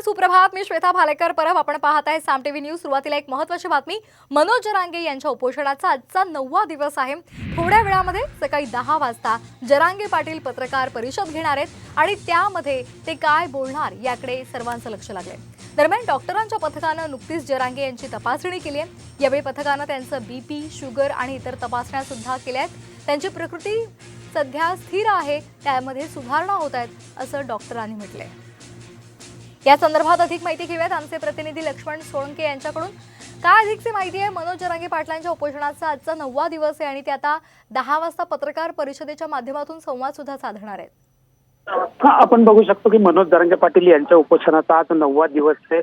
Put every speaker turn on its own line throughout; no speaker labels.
नमस्कार सुप्रभात. मी श्वेता भालेकर. परब आपण पाहत आहे साम टीव्ही न्यूज. सुरुवातीला एक महत्वाची बातमी. मनोज जरांगे यांच्या उपोषणाचा आजचा नववा दिवस आहे. थोड्या वेळामध्ये सकाळी दहा वाजता जरांगे पाटील पत्रकार परिषद घेणार आहेत आणि त्यामध्ये ते काय बोलणार याकडे सर्वांचं लक्ष लागलंय. दरम्यान डॉक्टरांच्या पथकानं नुकतीच जरांगे यांची तपासणी केली आहे. यावेळी पथकानं त्यांचं बीपी शुगर आणि इतर तपासण्या सुद्धा केल्या आहेत. त्यांची प्रकृती सध्या स्थिर आहे. त्यामध्ये सुधारणा होत आहेत असं डॉक्टरांनी म्हटलंय. या संदर्भात अधिक माहिती घेऊयात. आमचे प्रतिनिधी लक्ष्मण सोळंके यांच्याकडून. काय अधिकची माहिती आहे? मनोज जरांगे पाटलांच्या उपोषणाचा आजचा नववा दिवस आहे आणि ते आता दहा वाजता पत्रकार परिषदेच्या माध्यमातून संवाद सुद्धा साधणार आहेत.
आपण बघू शकतो की मनोज दरंगे पाटील यांच्या उपोषणाचा आज नववा दिवस आहे.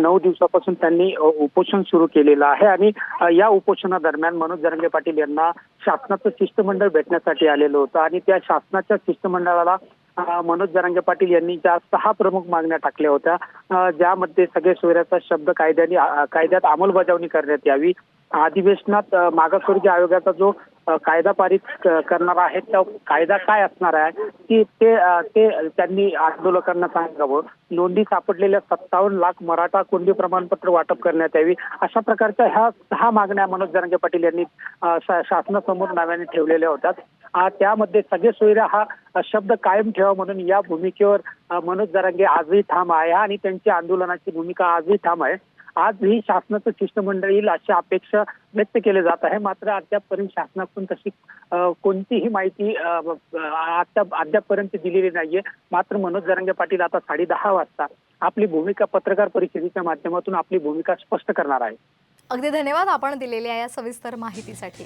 नऊ दिवसापासून त्यांनी उपोषण सुरू केलेलं आहे आणि या उपोषणादरम्यान मनोज दरंगे पाटील यांना शासनाचं शिष्टमंडळ भेटण्यासाठी आलेलं होतं आणि त्या शासनाच्या शिष्टमंडळाला मनोज जरांगे पाटील यांनी ज्या सहा प्रमुख मागण्या टाकल्या होत्या ज्यामध्ये सगळे सोयऱ्याचा शब्द कायद्याने कायद्यात अंमलबजावणी करण्यात यावी. अधिवेशनात मागासवर्गीय आयोगाचा जो कायदा पारित करणार आहे तो कायदा काय असणार आहे की ते ते त्यांनी आंदोलकांना सांगावं. नोंदी सापडलेल्या सत्तावन्न लाख मराठा कुणबी प्रमाणपत्र वाटप करण्यात यावी. अशा प्रकारच्या ह्या सहा मागण्या मनोज जरांगे पाटील यांनी शासनासमोर नव्याने ठेवलेल्या होत्या. त्यामध्ये सगळे सोयऱ्या हा शब्द कायम ठेवा म्हणून या भूमिकेवर मनोज जरांगे आजही ठाम आहे आणि त्यांची आंदोलनाची भूमिका आजही ठाम आहे. आजही शासनाचं शिष्टमंडळ येईल अशी अपेक्षा व्यक्त केली जात आहे. मात्र अद्यापपर्यंत शासनाकडून तशी कोणतीही माहिती आता अद्यापपर्यंत दिलेली नाहीये. मात्र मनोज जरांगे पाटील आता साडे दहा वाजता आपली भूमिका पत्रकार परिषदेच्या माध्यमातून आपली भूमिका स्पष्ट करणार आहे.
अगदी धन्यवाद आपण दिलेल्या या सविस्तर माहितीसाठी.